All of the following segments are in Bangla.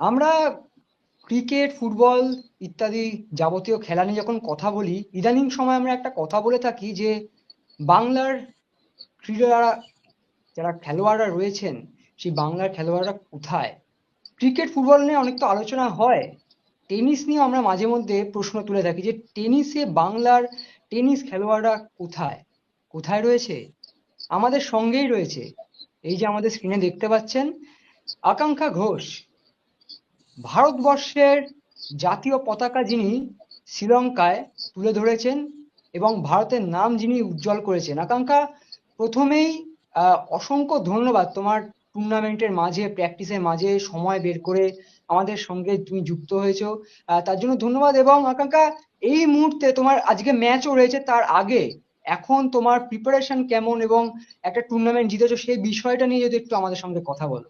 আমরা ক্রিকেট ফুটবল ইত্যাদি যাবতীয় খেলা নিয়ে যখন কথা বলি, ইদানিং সময় আমরা একটা কথা বলে থাকি যে বাংলার ক্রীড়া যারা খেলোয়াড়রা রয়েছেন, সেই বাংলার খেলোয়াড়রা কোথায়? ক্রিকেট ফুটবল নিয়ে অনেক তো আলোচনা হয়। টেনিস নিয়ে আমরা মাঝে মধ্যে প্রশ্ন তুলে থাকি যে টেনিসে বাংলার টেনিস খেলোয়াড়রা কোথায়? কোথায় রয়েছে? আমাদের সঙ্গেই রয়েছে। এই যে আমাদের স্ক্রিনে দেখতে পাচ্ছেন আকাঙ্ক্ষা ঘোষ। ভারতবর্ষের জাতীয় পতাকা যিনি শ্রীলঙ্কায় তুলে ধরেছেন এবং ভারতের নাম যিনি উজ্জ্বল করেছেন। আকাঙ্ক্ষা, প্রথমেই অসংখ্য ধন্যবাদ তোমার টুর্নামেন্টের মাঝে, প্র্যাকটিসের মাঝে সময় বের করে আমাদের সঙ্গে তুমি যুক্ত হয়েছো। তার জন্য ধন্যবাদ এবং আকাঙ্ক্ষা, এই মুহূর্তে তোমার আজকে ম্যাচও রয়েছে, তার আগে এখন তোমার প্রিপারেশন কেমন এবং একটা টুর্নামেন্ট জিতেছো সেই বিষয়টা নিয়ে যদি একটু আমাদের সঙ্গে কথা বলো।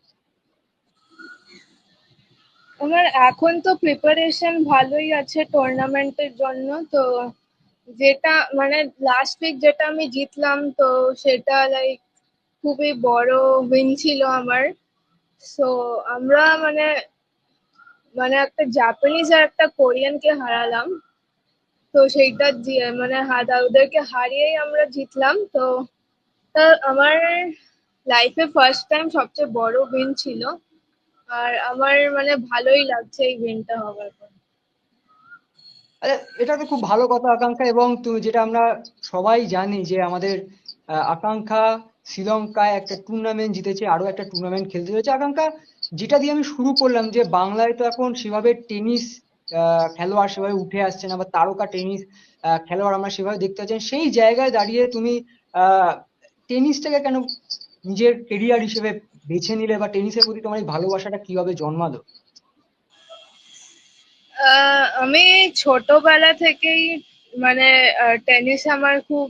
আমার এখন তো প্রিপারেশন ভালোই আছে টুর্নামেন্টের জন্য, তো যেটা মানে লাস্ট উইক যেটা আমি জিতলাম, তো সেটা লাইক খুবই বড় উইন ছিল আমার। সো আমরা মানে মানে একটা জাপানিজ আর একটা কোরিয়ানকে হারালাম। তো সেইটা মানে ওদেরকে হারিয়েই আমরা জিতলাম। তো আমার লাইফে ফার্স্ট টাইম সবচেয়ে বড় উইন ছিল। আর আমার মানে ভালোই লাগছে এই উইনটা হওয়ার পর। এটা তো খুব ভালো কথা, আকাঙ্ক্ষা, এবং তুমি যেটা আমরা সবাই জানি যে আমাদের আকাঙ্ক্ষা শ্রীলঙ্কায় একটা টুর্নামেন্ট জিতেছে আরও একটা টুর্নামেন্ট খেলতে চলেছে। আকাঙ্ক্ষা, যেটা দিয়ে আমি শুরু করলাম যে বাংলায় তো এখন সেভাবে টেনিস খেলোয়াড় সেভাবে উঠে আসছে না, বা তারকা টেনিস খেলোয়াড় আমরা সেভাবে দেখতে পাচ্ছি সেই জায়গায় দাঁড়িয়ে তুমি টেনিসটাকে কেন নিজের কেরিয়ার হিসেবে বেছে নিলে বা টেনিসের প্রতি তোমার এই ভালোবাসাটা কীভাবে জন্মালো? আমি ছোটবেলা থেকেই মানে টেনিস আমার খুব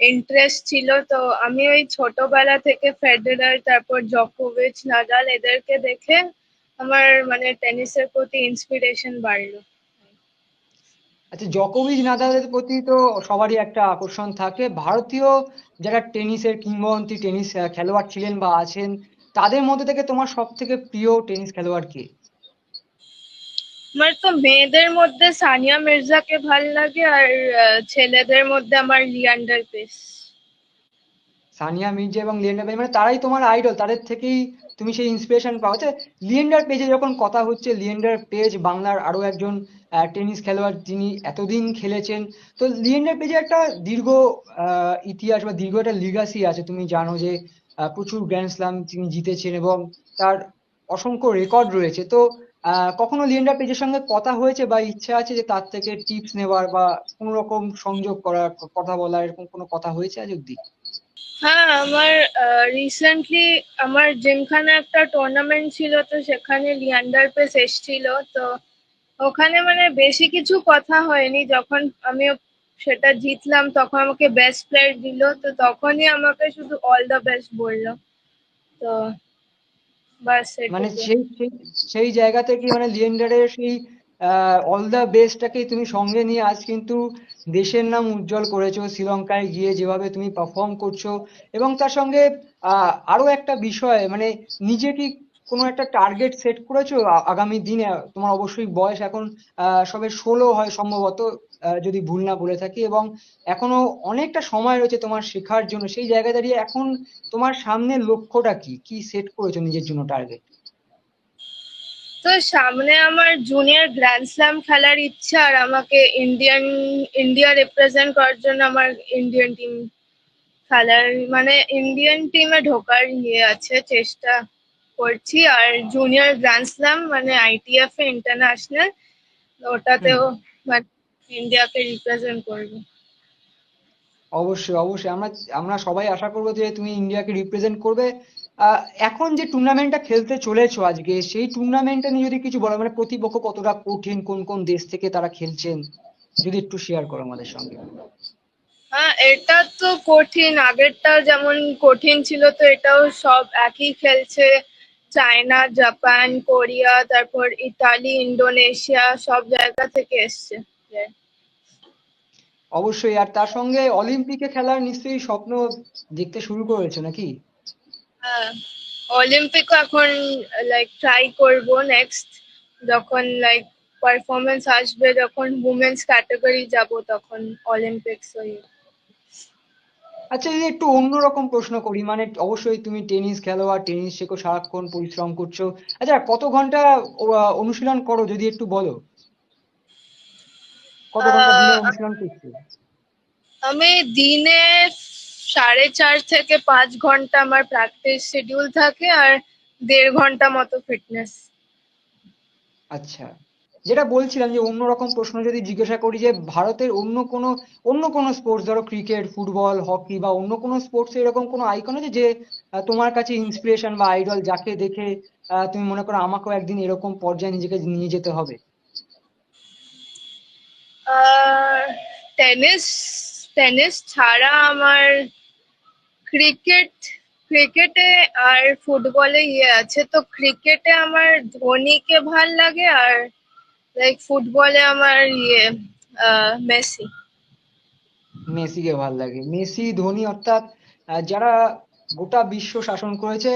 ইন্টারেস্ট ছিল। তো আমি ওই ছোটবেলা থেকে ফেডারার তারপর জকোভিচ নাদাল এদেরকে দেখে আমার মানে টেনিসের প্রতি ইন্সপিরেশন বাড়লো। আচ্ছা জকোভিচ নাদালের প্রতি তো সবারই একটা আকর্ষণ থাকে। ভারতীয় যারা টেনিসের কিংবদন্তি টেনিস খেলোয়াড় ছিলেন বা আছেন তাদের মধ্যে থেকে তোমার সব থেকে প্রিয় টেনিস খেলোয়াড় কে? আমার তো মেয়েদের মধ্যে সানিয়া মির্জাকে ভালো লাগে আর ছেলেদের মধ্যে আমার লিয়ান্ডার পেস। সানিয়া মির্জা এবং লিয়েন্ডার পেজ মানে তারাই তোমার আইডল তাদের থেকেই তুমি সেই ইন্সপিরেশন পাও। আচ্ছা লিয়েন্ডার পেজে যখন কথা হচ্ছে লিয়েন্ডার পেজ বাংলার আরও একজন টেনিস খেলোয়াড় যিনি এতদিন খেলেছেন তো লিয়েন্ডার পেজে একটা দীর্ঘ ইতিহাস বা দীর্ঘ একটা লিগাসি আছে। তুমি জানো যে প্রচুর গ্র্যান্ড স্লাম তিনি জিতেছেন এবং তার অসংখ্য রেকর্ড রয়েছে। তো কখনো লিয়েন্ডার পেজের সঙ্গে কথা হয়েছে বা ইচ্ছা আছে যে তার থেকে টিপস নেওয়ার বা কোনো রকম সংযোগ করার, কথা বলার, এরকম কোনো কথা হয়েছে আজ অব্দি হ্যাঁ আমার রিসেন্টলি আমার জিমখানে একটা টুর্নামেন্ট ছিল, তো সেখানে লিয়ান্ডার পেস এসছিল। তো ওখানে মানে বেশি কিছু কথা হয়নি। যখন আমি সেটা জিতলাম, তখন আমাকে বেস্ট প্লেয়ার দিল, তো তখনই আমাকে শুধু অল দ্য বেস্ট বলল। তো মানে সেই সেই জায়গা থেকে মানে লিয়েন্ডারের সেই অল দ্য বেস্টটাকেই তুমি সঙ্গে নিয়ে আজ কিন্তু দেশের নাম উজ্জ্বল করেছ, শ্রীলঙ্কায় গিয়ে যেভাবে তুমি পারফর্ম করছ এবং তার সঙ্গে আরও একটা বিষয় মানে নিজে কি কোনো একটা টার্গেট সেট করেছ? আগামী দিনে তোমার অবশ্যই বয়স এখন সবে ষোলো হয় সম্ভবত যদি ভুল না বলে থাকি। এবং এখনও অনেকটা সময় রয়েছে তোমার শেখার জন্য। সেই জায়গায় দাঁড়িয়ে এখন তোমার সামনে লক্ষ্যটা কি? কি সেট করেছ নিজের জন্য টার্গেট তো সামনে আমার জুনিয়র গ্র্যান্ড স্ল্যাম খেলার ইচ্ছা আর আমাকে ইন্ডিয়ান ইন্ডিয়া রিপ্রেজেন্ট করার জন্য আমার ইন্ডিয়ান টিম খেলার মানে ইন্ডিয়ান টিমে ঢোকার ইয়ে আছে, চেষ্টা। করছি আর জুনিয়র গ্র্যান্ড স্ল্যাম মানে আইটিএফ এ ইন্টারন্যাশনাল ওটাতেও মানে ইন্ডিয়াকে রিপ্রেজেন্ট করবে। অবশ্যই অবশ্যই। আমরা আমরা সবাই আশা করব যে তুমি ইন্ডিয়াকে রিপ্রেজেন্ট করবে। এখন যে টুর্নামেন্টটা খেলতে চলেছো আজকে সেই টুর্নামেন্টটা নিয়ে যদি কিছু বলো মানে প্রতিপক্ষ কতটা কঠিন কোন কোন দেশ থেকে তারা খেলছেন? যদি একটু শেয়ার করো আমাদের সঙ্গে। হ্যাঁ এটা তো কঠিন। আগেরটা যেমন কঠিন ছিল তো এটাও সব একই খেলছে। চায়না জাপান কোরিয়া তারপর ইতালি ইন্দোনেশিয়া সব জায়গা থেকে এসছে। অবশ্যই আর তার সঙ্গে অলিম্পিকে খেলার নিশ্চয়ই স্বপ্ন দেখতে শুরু করেছে নাকি? হ্যাঁ অলিম্পিকও এখন লাইক ট্রাই করব নেক্সট যখন লাইক পারফরমেন্স আসবে যখন উমেন্স ক্যাটাগরি যাব তখন অলিম্পিক্স ওই আচ্ছা যদি একটু অন্যরকম প্রশ্ন করি মানে অবশ্যই তুমি টেনিস খেলো আর টেনিস শেখো সারাক্ষণ পরিশ্রম করছ। আচ্ছা কত ঘণ্টা অনুশীলন করো যদি একটু বলো? কত ঘণ্টা দিনে অনুশীলন করছ? আমি দিনে সাড়ে চার থেকে পাঁচ ঘণ্টা আমার প্র্যাকটিস শিডিউল থাকে আর দেড় ঘণ্টা মতো ফিটনেস আচ্ছা। যেটা বলছিলাম যে অন্যরকম প্রশ্ন যদি জিজ্ঞাসা করি যে ভারতের অন্য কোনো অন্য কোনো স্পোর্টস ধরো ক্রিকেট ফুটবল হকি বা অন্য কোনো স্পোর্টস এরকম কোনো আইকন আছে যে তোমার কাছে ইন্সপিরেশন বা আইডল যাকে দেখে তুমি মনে করো আমাকেও একদিন এরকম পর্যায়ে নিজেকে নিয়ে যেতে হবে? টেনিস টেনিস ছাড়া আমার ক্রিকেট ক্রিকেটে আর ফুটবলে ইয়ে আছে। তো ক্রিকেটে আমার ধোনিকে ভালো লাগে আর লাইক ফুটবলে আমার ইয়ে মেসি। মেসিকে ভালো লাগে। মেসি, ধোনি অর্থাৎ যারা গোটা বিশ্ব শাসন করেছে,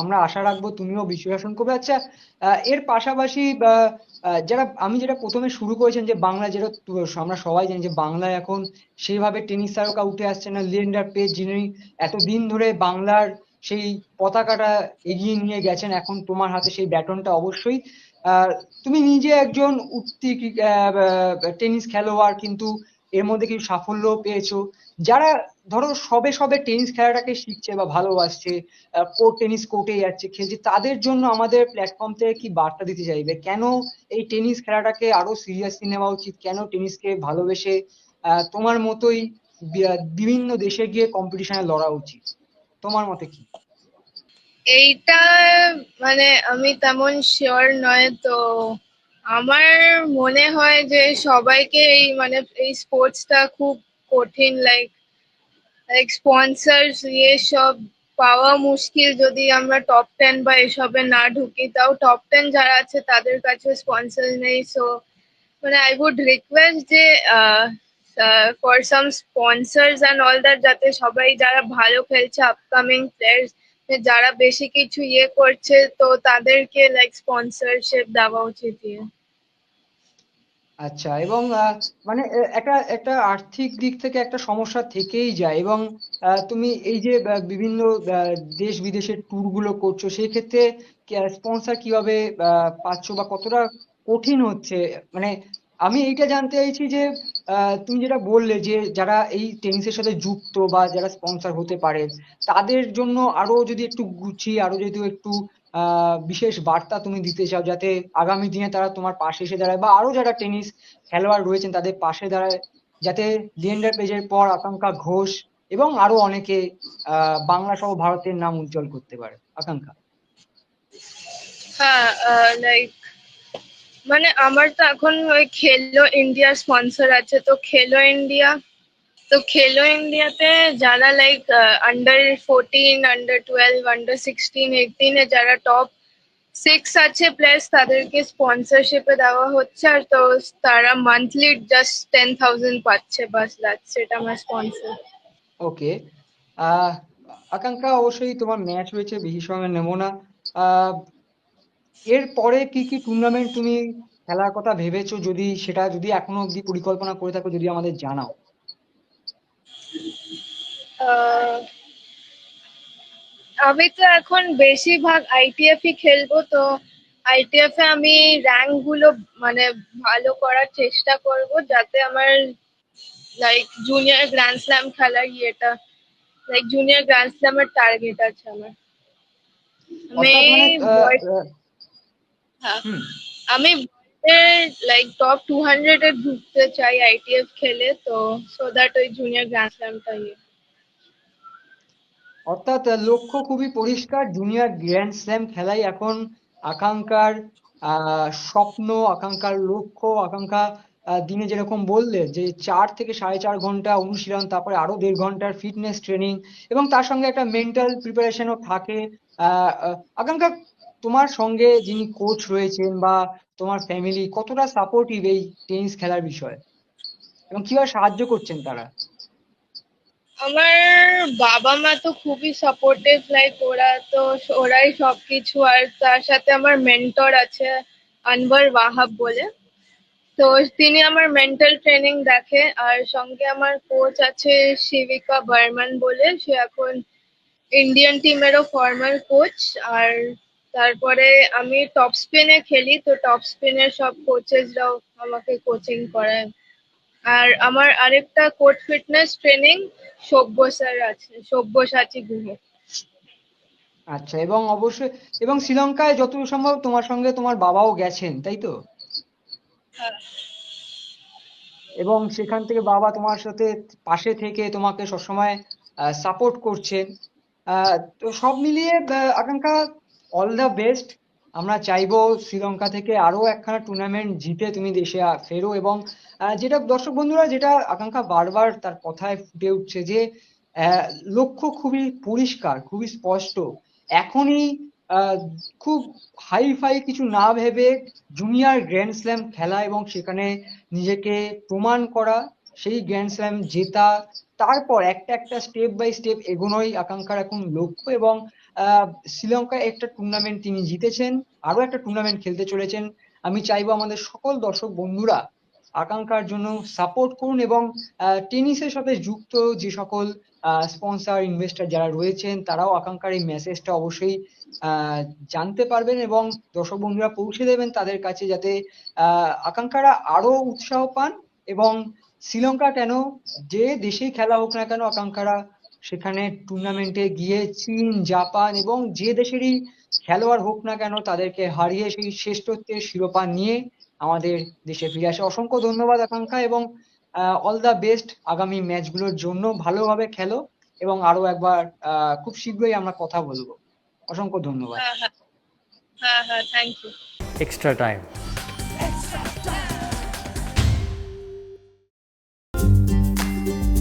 আমরা আশা রাখব তুমিও বিশ্ব শাসন করবে। আচ্ছা এর পাশাপাশি যারা, আমি যেটা প্রথমে শুরু করেছেন যে বাংলা যেটা আমরা সবাই জানি যে বাংলায় এখন সেইভাবে টেনিস তারকা উঠে আসছে না, লিয়েন্ডার পেজ, যিনি এতদিন ধরে বাংলার সেই পতাকাটা এগিয়ে নিয়ে গেছেন, এখন তোমার হাতে সেই ব্যাটনটা অবশ্যই। তুমি নিজে একজন উঠতি টেনিস খেলোয়াড়, কিন্তু এর মধ্যে কিছু সাফল্য পেয়েছ। যারা ধরো সবে সবে টেনিস খেলাটাকে শিখছে বা ভালোবাসছে কোর্ট টেনিস কোর্টে যাচ্ছে, খেলছে, তাদের জন্য আমাদের প্ল্যাটফর্ম থেকে কি বার্তা দিতে চাইবে? কেন এই টেনিস খেলাটাকে আরও সিরিয়াসলি নেওয়া উচিত? কেন টেনিসকে ভালোবেসে তোমার মতোই বিভিন্ন দেশে গিয়ে কম্পিটিশনে লড়া উচিত? তোমার মতে কি? এইটা মানে আমি তেমন শিওর নয়। তো আমার মনে হয় যে সবাইকে এই মানে এই স্পোর্টসটা খুব কঠিন লাইক লাইক স্পন্সর্স ইয়ে সব পাওয়া মুশকিল যদি আমরা টপ টেন বা এসবে না ঢুকি। তাও টপ টেন যারা আছে তাদের কাছে স্পন্সর নেই। সো মানে আই উড রিকোয়েস্ট যে for some sponsors and all that যাতে সবাই যারা ভালো খেলছে আপকামিং প্লেয়ার্স যারা বেশি কিছু ইয়ে করছে, তো তাদেরকে লাইক স্পন্সরশিপ দেওয়া উচিত ইয়ে। আচ্ছা এবং মানে একটা একটা আর্থিক দিক থেকে একটা সমস্যা থেকেই যায় এবং তুমি এই যে বিভিন্ন দেশ বিদেশের ট্যুরগুলো করছ সেই ক্ষেত্রে স্পন্সর কীভাবে পাচ্ছো বা কতটা কঠিন হচ্ছে? মানে আমি এইটা জানতে চাইছি যে তুমি যেটা বললে যে যারা এই টেনিসের সাথে যুক্ত বা যারা স্পন্সর হতে পারে, তাদের জন্য আরও যদি একটু গুছিয়ে আরও যদি একটু বিশেষ বার্তা তুমি দিতে চাও যাতে আগামী দিনে তারা তোমার পাশে এসে দাঁড়ায় বা আরও যারা টেনিস খেলোয়াড় রয়েছেন তাদের পাশে দাঁড়ায় যাতে লিয়েন্ডার পেজের পর আকাঙ্ক্ষা ঘোষ এবং আরও অনেকে বাংলা সহ ভারতের নাম উজ্জ্বল করতে পারে। আকাঙ্ক্ষা। হ্যাঁ লাইক মানে আমার তো এখন ওই খেলো ইন্ডিয়ার স্পন্সর আছে, তো খেলো ইন্ডিয়া তো খেলো ইন্ডিয়াতে যারা like under fourteen under twelve under sixteen এইটিনে যারা টপ সিক্স আছে প্লাস তাদেরকে স্পন্সরশিপে দেওয়া হচ্ছে, আর তো তারা মান্থলি জাস্ট টেন থাউজেন্ড পাচ্ছে বাস দ্যাটস সেটা আমার স্পন্সর ওকে আকাঙ্ক্ষা অবশ্যই তোমার ম্যাচ রয়েছে বেশি সময় নেব না। এর পরে কি কি টুর্নামেন্ট তুমি খেলার কথা ভেবেছো? যদি সেটা যদি এখনও অব্দি পরিকল্পনা করে থাকো যদি আমাদের জানাও। আহ, আমি তো এখন বেশিরভাগ আইটিএফ ই খেলব তো আইটিএফ এ আমি র্যাঙ্কগুলো মানে ভালো করার চেষ্টা করব যাতে আমার লাইক জুনিয়র গ্র্যান্ড স্ল্যাম খেলার ইয়েটা লাইক জুনিয়র গ্র্যান্ড স্ল্যামের টার্গেট আছে আমার। আমি আমি লাইক টপ টু হান্ড্রেড এ ঢুকতে চাই আইটিএফ খেলে তো সো দ্যাট ওই জুনিয়র গ্র্যান্ড স্ল্যামটা ইয়ে। অর্থাৎ লক্ষ্য খুবই পরিষ্কার জুনিয়র গ্র্যান্ড স্ল্যাম খেলাই এখন আকাঙ্ক্ষার আহ স্বপ্ন আকাঙ্ক্ষার লক্ষ্য আকাঙ্ক্ষা আহ, দিনে যেরকম বললে যে চার থেকে সাড়ে চার ঘণ্টা অনুশীলন তারপরে আরও দেড় ঘণ্টার ফিটনেস ট্রেনিং এবং তার সঙ্গে একটা মেন্টাল প্রিপারেশনও থাকে আকাঙ্ক্ষা তোমার সঙ্গে যিনি কোচ রয়েছেন বা তোমার ফ্যামিলি কতটা সাপোর্টিভ এই টেনিস খেলার বিষয়ে? এবং কীভাবে সাহায্য করছেন তারা? আমার বাবা মা তো খুবই সাপোর্টিভ লাইক ওরা তো ওরাই সবকিছু। আর তার সাথে আমার মেন্টর আছে, আনবার ওয়াহাব বলে। তো তিনি আমার মেন্টাল ট্রেনিং দেখে, আর সঙ্গে আমার কোচ আছে শিবিকা বর্মন বলে। সে এখন ইন্ডিয়ান টিমেরও ফর্মার কোচ আর তারপরে আমি টপ স্পিনে খেলি তো টপ স্পিনের সব কোচেসরাও আমাকে কোচিং করায়। আর আমার আরেকটা coach fitness training Sabya sir আছে সব্যসাচী গুহ। আচ্ছা এবং অবশ্যই এবং শ্রীলঙ্কায় যতদূর সম্ভব তোমার সঙ্গে তোমার বাবাও গেছেন তাই তো? হ্যাঁ। এবং সেখান থেকে বাবা তোমার সাথে পাশে থেকে তোমাকে সবসময় সাপোর্ট করছেন। আহ, তো সব মিলিয়ে আকাঙ্ক্ষা অল দ্য বেস্ট আমরা চাইব শ্রীলঙ্কা থেকে আরও একখানা টুর্নামেন্ট জিতে তুমি দেশে ফেরো এবং যেটা দর্শক বন্ধুরা, যেটা আকাঙ্ক্ষা বারবার তার কথায় ফুটে উঠছে যে লক্ষ্য খুবই পরিষ্কার, খুবই স্পষ্ট। এখনই খুব হাই ফাই কিছু না ভেবে জুনিয়র গ্র্যান্ড স্ল্যাম খেলা এবং সেখানে নিজেকে প্রমাণ করা, সেই গ্র্যান্ড স্ল্যাম জেতা, তারপর একটা একটা স্টেপ বাই স্টেপ এগোনোই আকাঙ্ক্ষার এখন লক্ষ্য এবং শ্রীলঙ্কায় একটা টুর্নামেন্ট তিনি জিতেছেন আরও একটা টুর্নামেন্ট খেলতে চলেছেন। আমি চাইব আমাদের সকল দর্শক বন্ধুরা আকাঙ্ক্ষার জন্য সাপোর্ট করুন এবং টেনিসের সাথে যুক্ত যে সকল স্পন্সর ইনভেস্টর যারা রয়েছেন, তারাও আকাঙ্ক্ষার এই মেসেজটা অবশ্যই জানতে পারবেন এবং দর্শক বন্ধুরা পৌঁছে দেবেন তাদের কাছে যাতে আকাঙ্ক্ষারা আরও উৎসাহ পান এবং শ্রীলঙ্কা কেন যে দেশেই খেলা হোক না কেন আকাঙ্ক্ষারা সেখানে টুর্নামেন্টে গিয়ে চীন জাপান এবং যে দেশেরই খেলোয়াড় হোক না কেন তাদেরকে হারিয়ে সেই শ্রেষ্ঠত্বের শিরোপা নিয়ে আমাদের দেশে ফিরে আসে। অসংখ্য ধন্যবাদ আকাঙ্ক্ষা এবং অল দ্য বেস্ট আগামী ম্যাচগুলোর জন্য। ভালোভাবে খেলো এবং আরও একবার আহ, খুব শীঘ্রই আমরা কথা বলব। অসংখ্য ধন্যবাদ। হ্যাঁ হ্যাঁ। হ্যাঁ হ্যাঁ thank you extra time.